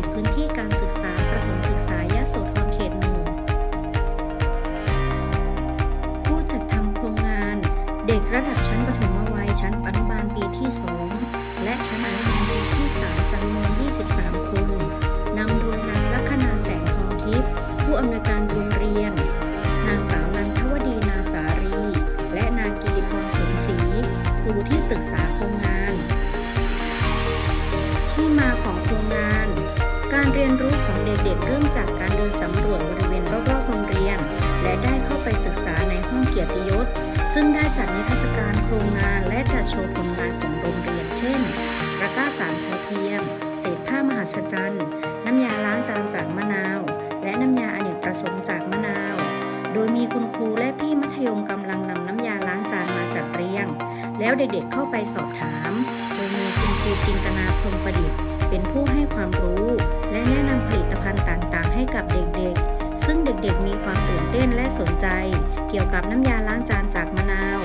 ็นพื้นที่การ กียรติยศ ซึ่งได้จัดนิทรรศการโครงงานและจัดโชว์ผลงานของโรงเรียน เช่นตะกร้าสารพอเพียงเศษผ้ามหัศจรรย์ น้ำยาล้างจานจากมะนาว และน้ำยาอเนกประสงค์จากมะนาว โดยมีคุณครูและพี่มัธยมกำลังนำน้ำยาล้างจานมาจัดเรียง แล้วเด็กๆเข้าไปสอบถาม โดยมีคุณครูจินตนาพรมประดิษฐ์ เป็นผู้ให้ความรู้ และแนะนำผลิตภัณฑ์ต่างๆ ให้กับเด็กๆซึ่งเด็กๆมีความตื่นเต้นและสนใจ เกี่ยวกับน้ำยาล้างจานจากมะนาว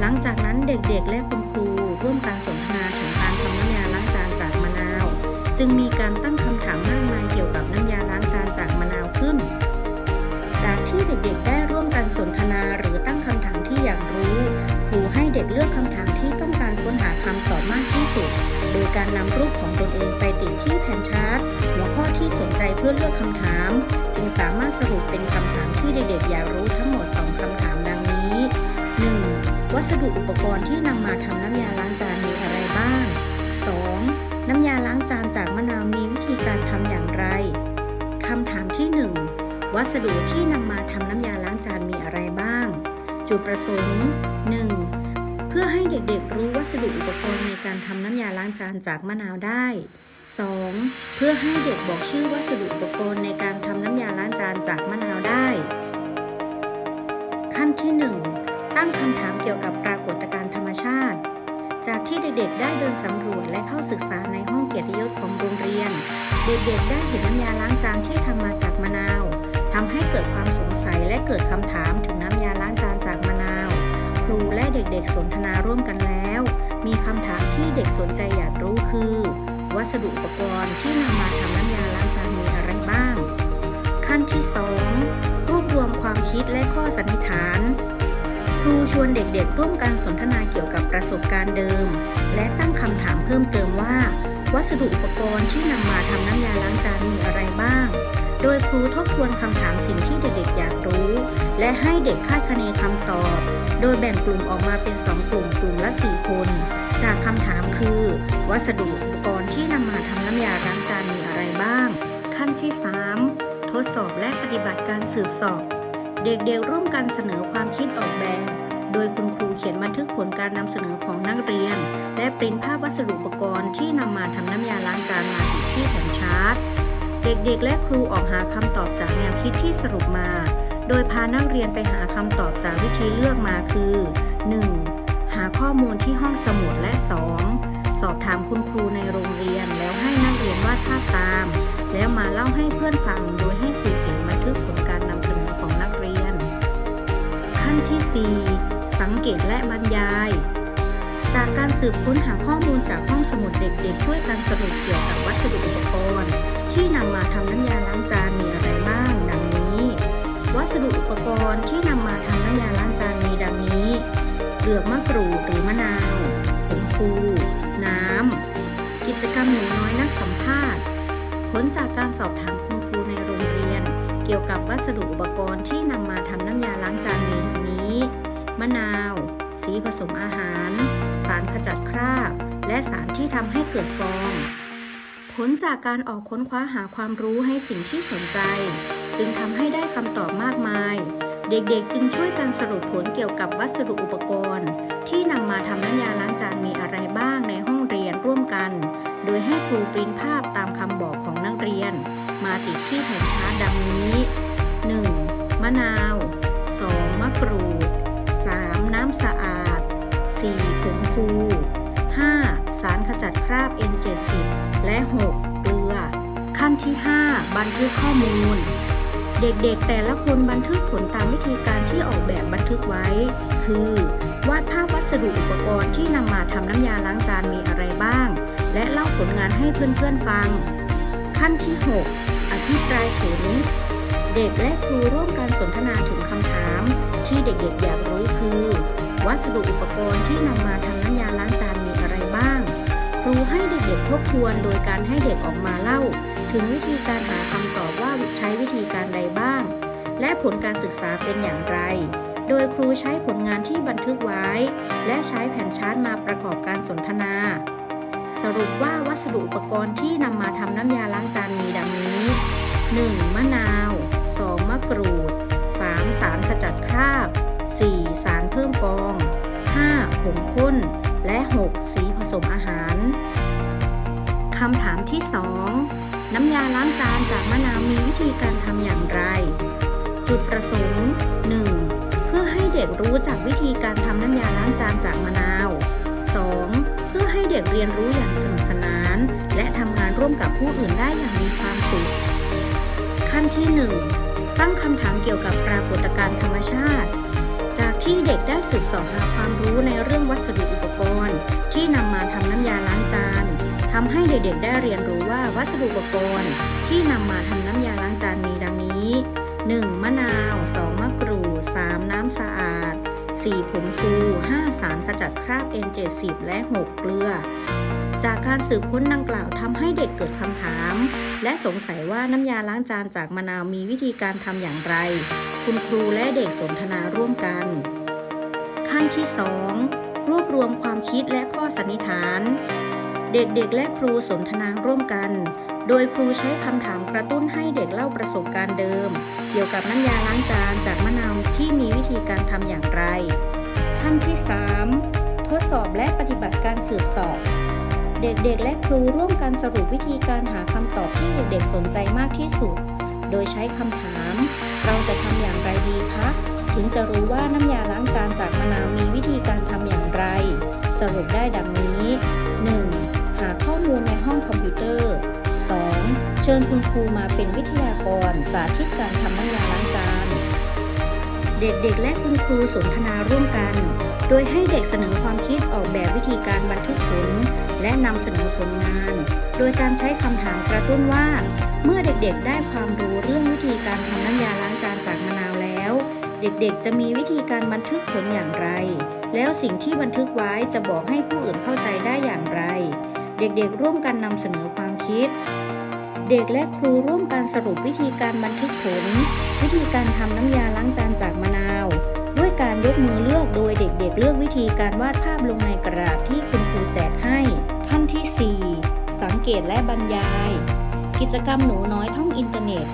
หลังจากนั้นเด็กๆและคุณครูร่วมการสนทนาถึงการทำน้ำยาล้างจานจากมะนาว จึงมีการตั้งคำถามมาก การนำรูปของตนเองไปติดที่แผ่นชาร์ตหัวข้อที่สนใจเพื่อเลือกคำถาม จึงสามารถสรุปเป็นคำถามที่เด็กๆอยากรู้ทั้งหมด 2คำถามดังนี้ 1. วัสดุอุปกรณ์ที่นำมาทำน้ำยาล้างจานมีอะไรบ้าง 2. น้ำยาล้างจานจากมะนาวมีวิธีการทำอย่างไรคำถามที่ 1 วัสดุที่นำมาทำน้ำยาล้างจานมีอะไรบ้าง จุดประสงค์ เพื่อให้เด็กๆ รู้วัสดุอุปกรณ์ในการทำน้ำยาล้างจานจากมะนาวได้ 2. เพื่อให้เด็กบอกชื่อวัสดุอุปกรณ์ในการทำน้ำยาล้างจานจากมะนาวได้ ขั้นที่ 1 ตั้งคำถามเกี่ยวกับปรากฏการณ์ธรรมชาติ จากที่เด็กๆ ได้เดินสำรวจและเข้าศึกษาในห้องเกียรติยศของโรงเรียน เด็กๆ ได้เห็นน้ำยาล้างจานที่ทำมาจากมะนาวทำให้เกิดความสงสัยและเกิดคำถามถึง รูและเด็กๆสนทนาร่วมกันแล้ว มีคำถามที่เด็กสนใจอยากรู้คือ วัสดุอุปกรณ์ที่นำมาทำน้ำยาล้างจานมีอะไรบ้าง ขั้นที่ 2 รวบรวมความคิดและข้อสันนิษฐาน ครูชวนเด็กๆ ร่วมกันสนทนาเกี่ยวกับประสบการณ์เดิม และตั้งคำถามเพิ่มเติมว่า วัสดุอุปกรณ์ที่นำมาทำน้ำยาล้างจานมีอะไรบ้าง โดยครูทบทวนคำถามสิ่งที่เด็กๆอยากรู้ และให้เด็กคาดคะเนคำตอบ โดยแบ่งกลุ่มออกมาเป็น 2 กลุ่มกลุ่มละ 4 คน จากคำถามคือ วัสดุอุปกรณ์ที่นำมาทำน้ำยาล้างจานมีอะไรบ้าง ขั้นที่ 3 ทดสอบและปฏิบัติการสืบสอบ เด็กๆร่วมกันเสนอความคิดออกแบบ โดยคุณครูเขียนบันทึกผลการนำเสนอของนักเรียน และปริ้นภาพวัสดุอุปกรณ์ที่นำมาทำน้ำยาล้างจานมาติดที่แผ่นชาร์ต เด็กๆ และครูออกหาคำตอบจากแนวคิดที่สรุปมา โดยพานักเรียนไปหาคำตอบจากวิธีเลือกมาคือ 1. หาข้อมูลที่ห้องสมุดและ 2. สอบถามคุณครูในโรงเรียนแล้วให้นักเรียนวาดภาพตาม แล้วมาเล่าให้เพื่อนฟังโดยให้ครูเขียนบันทึกผลการนำเสนอของนักเรียน ขั้นที่ 4 สังเกตและบรรยายจากการสืบค้นหาข้อมูลจากห้องสมุดเด็กๆ ช่วยกันสรุปเกี่ยวกับวัสดุอุปกรณ์ ที่นำมาทำน้ำยาล้างจานมีอะไรบ้าง ดังนี้ วัสดุอุปกรณ์ที่นำมาทำน้ำยาล้างจานมีดังนี้เปลือกมะกรูดหรือมะนาวผงฟู น้ำ กิจกรรมหนูน้อยนักสัมภาษณ์ ผลจากการสอบถามคุณครูในโรงเรียน เกี่ยวกับวัสดุอุปกรณ์ที่นำมาทำน้ำยาล้างจานมีดังนี้ มะนาว สีผสมอาหาร สารขจัดคราบ และสารที่ทำให้เกิดฟอง ผลจากการออกค้นคว้าหาความรู้ให้สิ่งที่สนใจ จึงทำให้ได้คำตอบมากมาย เด็กๆจึงช่วยกันสรุปผลเกี่ยวกับวัสดุอุปกรณ์ ที่นำมาทำน้ำยาล้างจานมีอะไรบ้างในห้องเรียนร่วมกัน โดยให้ครูปริ้นภาพตามคำบอกของนักเรียน มาติดที่แผ่นชาร์ตดังนี้ 1. มะนาว 2. มะกรูด 3. น้ำสะอาด 4. ผงฟู สารขจัดคราบ N70 และ 6. เกลือ ขั้นที่ 5 บันทึกข้อมูล เด็กๆ แต่ละคนบันทึกผลตามวิธีการที่ออกแบบบันทึกไว้ คือ วาดภาพวัสดุอุปกรณ์ที่นำมาทำน้ำยาล้างจานมีอะไรบ้าง และเล่าผลงานให้เพื่อนๆฟัง ขั้นที่ 6 อภิปรายผลเด็กและครูร่วมกันสนทนาถึงคำถาม ที่เด็กๆ อยากรู้คือ วัสดุอุปกรณ์ที่นำมาทำน้ำยาล้างจาน รูให้เด็กๆทบทวนโดยการให้เด็กออกมาเล่า ถึงวิธีการหาคำตอบว่าใช้วิธีการใดบ้าง และผลการศึกษาเป็นอย่างไร โดยครูใช้ผลงานที่บันทึกไว้ และใช้แผ่นชาร์ตมาประกอบการสนทนา สรุปว่าวัสดุอุปกรณ์ที่นำมาทำน้ำยาล้างจานมีดังนี้ 1. มะนาว 2. มะกรูด 3. สารขจัดคราบ 4. สารเพิ่มฟอง 5. ผงข้น และ 6. สี สมอาหารคำถามที่ 2 น้ำยาล้างจานจากมะนาวมีวิธีการทำอย่างไร จุดประสงค์ 1. เพื่อให้เด็กรู้จักวิธีการทำน้ำยาล้างจานจากมะนาว 2. เพื่อให้เด็กเรียนรู้อย่างสนุกสนาน และทำงานร่วมกับผู้อื่นได้อย่างมีความสุข ขั้นที่ 1 ตั้งคำถามเกี่ยวกับปรากฏการณ์ธรรมชาติ ที่เด็กได้สืบเสอบหาความรู้ในเรื่องวัสดุอุปกรณ์ ที่นำมาทำน้ำยาล้างจานทำให้เด็กๆ ได้เรียนรู้ว่าวัสดุอุปกรณ์ ที่นำมาทำน้ำยาล้างจานมีดังนี้ 1. มะนาว 2. มะกรูด 3. น้ำสะอาด 4. ผงฟู 5. สารขจัดคราบ N70 และ 6. เกลือ จากการสืบค้นดังกล่าวทำให้เด็กเกิดคำถาม และสงสัยว่าน้ำยาล้างจานจากมะนาวมีวิธีการทำอย่างไร คุณครูและเด็กสนทนาร่วมกัน ขั้นที่ 2 รวบรวมความคิดและข้อสันนิษฐาน เด็กๆ และครูสนทนาร่วมกัน โดยครูใช้คำถามกระตุ้นให้เด็กเล่าประสบการณ์เดิม เกี่ยวกับน้ำยาล้างจานจากมะนาวที่มีวิธีการทำอย่างไร ขั้นที่ 3 ทดสอบและปฏิบัติการสืบสอบ เด็กๆ และครูร่วมกันสรุปวิธีการหาคำตอบที่เด็กๆ สนใจมากที่สุด โดยใช้คำถาม เราจะทำอย่างไรดีคะ ถึงจะรู้ว่าน้ำยาล้างจานจากมะนาวมีวิธีการทำอย่างไร สรุปได้ดังนี้ 1. หาข้อมูลในห้องคอมพิวเตอร์ 2. เชิญคุณครูมาเป็นวิทยากร สาธิตการทำน้ำยาล้างจาน เด็กๆ และคุณครูสนทนาร่วมกัน โดยให้เด็กเสนอความคิดออกแบบวิธีการบันทึกผล และนำเสนอผลงาน โดยการใช้คำถามกระตุ้นว่า เมื่อเด็กๆ ได้ความรู้เรื่องวิธีการทำน้ำยาล้างจานจากมะนาวแล้ว เด็กๆ จะมีวิธีการบันทึกผลอย่างไร แล้วสิ่งที่บันทึกไว้จะบอกให้ผู้อื่นเข้าใจได้อย่างไร เด็กๆ ร่วมกันนำเสนอความคิดเด็กและครูร่วมกันสรุปวิธีการบันทึกผล วิธีการทำน้ำยาล้างจานจากมะนาว วยการยกมือเลือกโดยเด็กๆ เลือกวิธีการวาดภาพลงในกระดาษที่คุณครูแจกให้ ขั้นที่ 4 สังเกตและบรรยาย กิจกรรมหนูน้อยท่องอินเทอร์เน็ต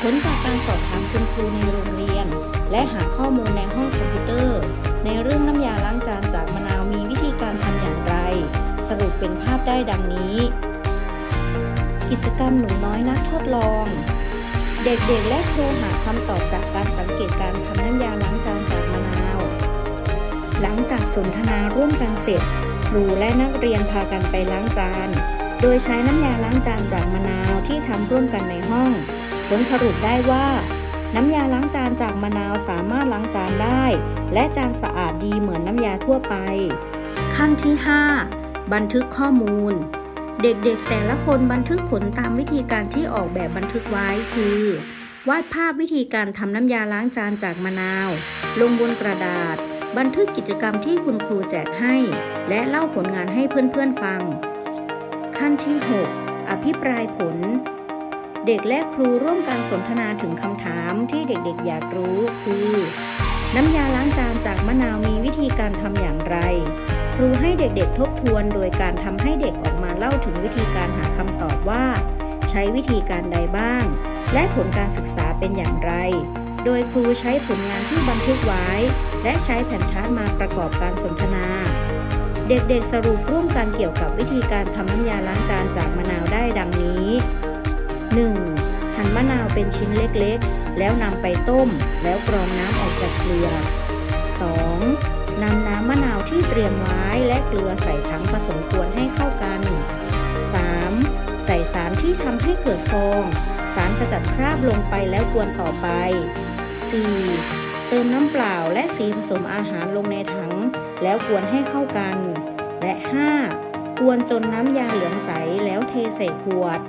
ผลจากการสอบถามคุณครูในโรงเรียน และหาข้อมูลในห้องคอมพิวเตอร์ ในเรื่องน้ำยาล้างจานจากมะนาวมีวิธีการทำอย่างไร สรุปเป็นภาพได้ดังนี้ กิจกรรมหนูน้อยนักทดลองเด็กๆ และครูหาคำตอบจากการสังเกตการทำน้ำยาล้างจานจ หลังจากสนทนาร่วมกันเสร็จครูและนักเรียนพากันไปล้างจาน โดยใช้น้ำยาล้างจานจากมะนาวที่ทำร่วมกันในห้อง ผลสรุปได้ว่า น้ำยาล้างจานจากมะนาวสามารถล้างจานได้ และจานสะอาดดีเหมือนน้ำยาทั่วไป ขั้นที่ 5 บันทึกข้อมูล เด็กๆแต่ละคนบันทึกผลตามวิธีการที่ออกแบบบันทึกไว้คือวาดภาพวิธีการทำน้ำยาล้างจานจากมะนาว ลงบนกระดาษ บันทึกกิจกรรมที่คุณครูแจกให้ และเล่าผลงานให้เพื่อนๆฟัง ขั้นที่ 6 อภิปรายผล เด็กและครูร่วมกันสนทนาถึงคำถามที่เด็กๆอยากรู้คือ น้ำยาล้างจานจากมะนาวมีวิธีการทำอย่างไร ครูให้เด็กๆทบทวนโดยการทำให้เด็กออกมาเล่าถึงวิธีการหาคำตอบว่า ใช้วิธีการใดบ้าง และผลการศึกษาเป็นอย่างไร โดยครูใช้ผลงานที่บันทึกไว้ และใช้แผ่นชาร์ตมาประกอบการสนทนา เด็กๆสรุปร่วมกันเกี่ยวกับวิธีการทำน้ำยาล้างจานจากมะนาวได้ดังนี้ 1. หั่นมะนาวเป็นชิ้นเล็กๆ แล้วนำไปต้ม แล้วกรองน้ำออกจากเกลือ 2. นำน้ำมะนาวที่เตรียมไว้และเกลือใส่ถังผสมกวนให้เข้ากัน 3. ใส่สารที่ทำให้เกิดฟอง สารขจัดคราบลงไปแล้วกวนต่อไป 4. เติมน้ำเปล่าและสีผสมอาหารลงในถัง แล้วกวนให้เข้ากัน และ 5. กวนจนน้ำยาเหลืองใสแล้วเทใส่ขวด